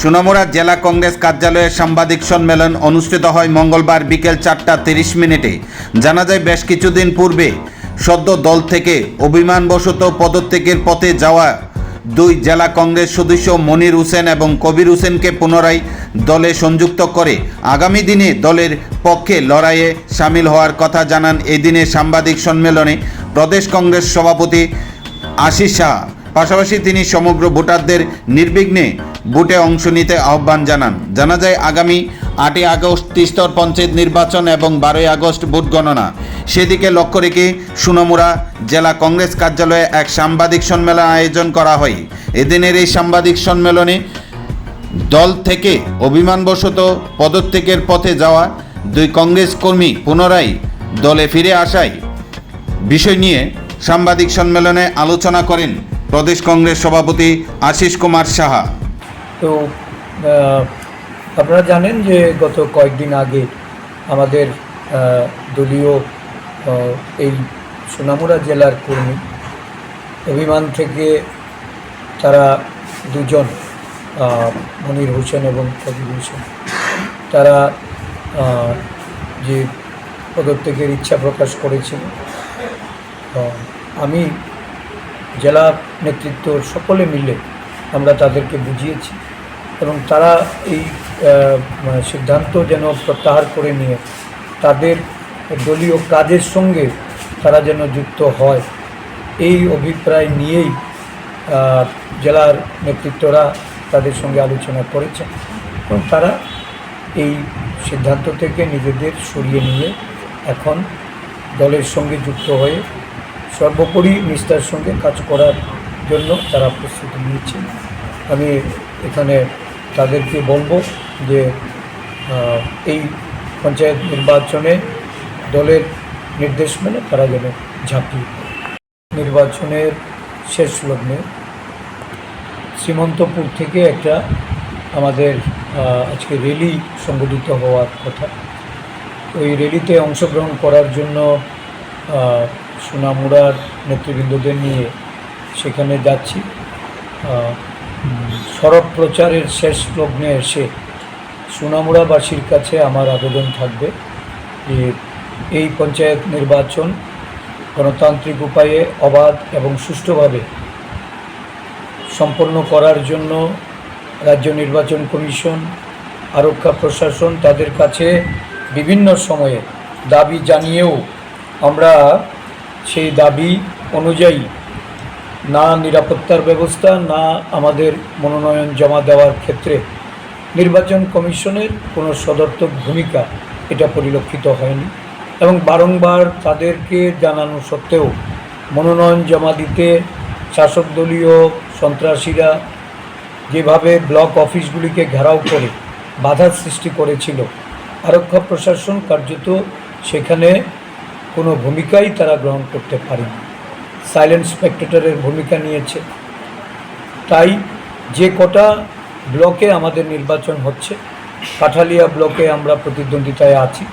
সোনামুড়া জেলা কংগ্রেস কার্যালয়ে সাংবাদিক সম্মেলন অনুষ্ঠিত হয় মঙ্গলবার বিকেল চারটা তিরিশ মিনিটে। জানা যায়, বেশ কিছুদিন পূর্বে সদ্য দল থেকে অভিমানবশত পদত্যাগের পথে যাওয়া দুই জেলা কংগ্রেস সদস্য মনির হোসেন এবং কবির হোসেনকে পুনরায় দলে সংযুক্ত করে আগামী দিনে দলের পক্ষে লড়াইয়ে সামিল হওয়ার কথা জানান এদিনে সাংবাদিক সম্মেলনে প্রদেশ কংগ্রেস সভাপতি আশিস শাহ। পাশাপাশি তিনি সমগ্র ভোটারদের নির্বিঘ্নে ভোটে অংশ নিতে আহ্বান জানান। জানা যায়, আগামী আটই আগস্ট তিস্তর পঞ্চায়েত নির্বাচন এবং বারোই আগস্ট ভোট গণনা। সেদিকে লক্ষ্য রেখে সুনমুরা জেলা কংগ্রেস কার্যালয়ে এক সাংবাদিক সম্মেলন আয়োজন করা হয়। এদিনের এই সাংবাদিক সম্মেলনে দল থেকে অভিমানবশত পদত্যাগের পথে যাওয়া দুই কংগ্রেস কর্মী পুনরায় দলে ফিরে আসায় বিষয় নিয়ে সাংবাদিক সম্মেলনে আলোচনা করেন প্রদেশ কংগ্রেস সভাপতি আশিস কুমার সাহা। তো আপনারা জানেন যে গত কয়েকদিন আগে আমাদের দলীয় এই সোনামুড়া জেলার কর্মী অভিমান থেকে তারা দুজন মনির হোসেন এবং কবির হোসেন, তারা যে পদত্যাগের ইচ্ছা প্রকাশ করেছিল আমি জেলা নেতৃত্ব সকলে মিলে আমরা তাদেরকে বুঝিয়েছি এবং তারা এই সিদ্ধান্ত যেন প্রত্যাহার করে নিয়ে তাদের দলীয় কাজের সঙ্গে তারা যেন যুক্ত হয়, এই অভিপ্রায় নিয়েই জেলার নেতৃত্বরা তাদের সঙ্গে আলোচনা করেছেন। এবং তারা এই সিদ্ধান্ত থেকে নিজেদের সরিয়ে নিয়ে এখন দলের সঙ্গে যুক্ত হয়ে সর্বোপরি নিষ্ঠার সঙ্গে কাজ করার জন্য তারা প্রস্তুতি নিয়েছেন আমি এখানে তাদেরকে বলব যে এই পঞ্চায়েত নির্বাচনে দলের নির্দেশ মেনে তারা যেন ঝাঁপিয়ে নির্বাচনের শেষ লগ্নে সীমন্তপুর থেকে একটা আমাদের আজকে র্যালি সংগঠিত হওয়ার কথা। ওই র্যালিতে অংশগ্রহণ করার জন্য সোনামুড়ার নেতৃবৃন্দদের নিয়ে সেখানে যাচ্ছি। সড়ক প্রচারের শেষ লগ্নে এসে সোনামুড়াবাসীর কাছে আমার আবেদন থাকবে যে এই পঞ্চায়েত নির্বাচন গণতান্ত্রিক উপায়ে অবাধ এবং সুষ্ঠুভাবে সম্পন্ন করার জন্য রাজ্য নির্বাচন কমিশন, আরক্ষা প্রশাসন তাদের কাছে বিভিন্ন সময়ে দাবি জানিয়েও আমরা সেই দাবি অনুযায়ী না নিরাপত্তার ব্যবস্থা, না আমাদের মনোনয়ন জমা দেওয়ার ক্ষেত্রে নির্বাচন কমিশনের কোনো সদর্থক ভূমিকা এটা পরিলক্ষিত হয়নি এবং বারংবার তাদেরকে জানানো সত্ত্বেও মনোনয়ন জমা দিতে শাসক দলীয় সন্ত্রাসীরা যেভাবে ব্লক অফিসগুলিকে ঘেরাও করে বাধার সৃষ্টি করেছিল, আরক্ষা প্রশাসন কার্যত সেখানে কোনো ভূমিকাই তারা গ্রহণ করতে পারেনি। সাইলেন্ট স্পেক্টেটরের ভূমিকা নিয়েছে। তাই যে কটা ব্লকে আমাদের নির্বাচন হচ্ছে, কাঠালিয়া ব্লকে আমরা প্রতিদ্বন্দ্বিতায় আছি।